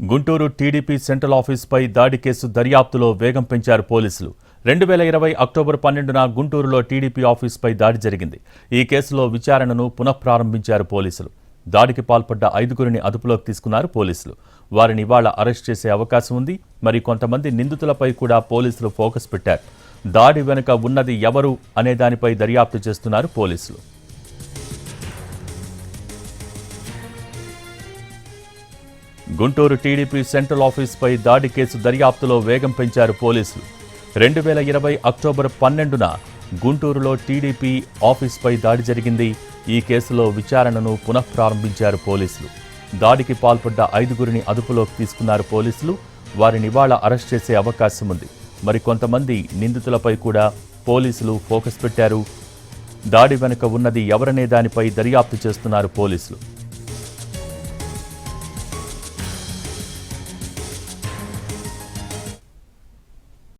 Guntur TDP central ఆఫీస్పై దాడి case దర్యాప్తులో వేగం పెంచారు పోలీసులు. రెండు వేల ఇరవై అక్టోబర్ పన్నెండున గుంటూరులో టీడీపీ ఆఫీస్పై దాడి జరిగింది. ఈ కేసులో విచారణను పునఃప్రారంభించారు పోలీసులు. దాడికి పాల్పడ్డ ఐదుగురిని అదుపులోకి తీసుకున్నారు పోలీసులు. వారిని ఇవాళ అరెస్ట్ చేసే అవకాశం ఉంది. మరి కొంతమంది నిందితులపై కూడా పోలీసులు ఫోకస్ పెట్టారు. దాడి వెనుక ఉన్నది ఎవరు అనే దానిపై దర్యాప్తు చేస్తున్నారు పోలీసులు. గుంటూరు టీడీపీ సెంట్రల్ ఆఫీస్పై దాడి కేసు దర్యాప్తులో వేగం పెంచారు పోలీసులు. రెండు వేల ఇరవై అక్టోబర్ పన్నెండున గుంటూరులో టీడీపీ ఆఫీస్పై దాడి జరిగింది. ఈ కేసులో విచారణను పునఃప్రారంభించారు పోలీసులు. దాడికి పాల్పడ్డ ఐదుగురిని అదుపులోకి తీసుకున్నారు పోలీసులు. వారిని ఇవాళ అరెస్ట్ చేసే అవకాశం ఉంది. మరి కొంతమంది నిందితులపై కూడా పోలీసులు ఫోకస్ పెట్టారు. దాడి వెనుక ఉన్నది ఎవరనే దానిపై దర్యాప్తు చేస్తున్నారు పోలీసులు.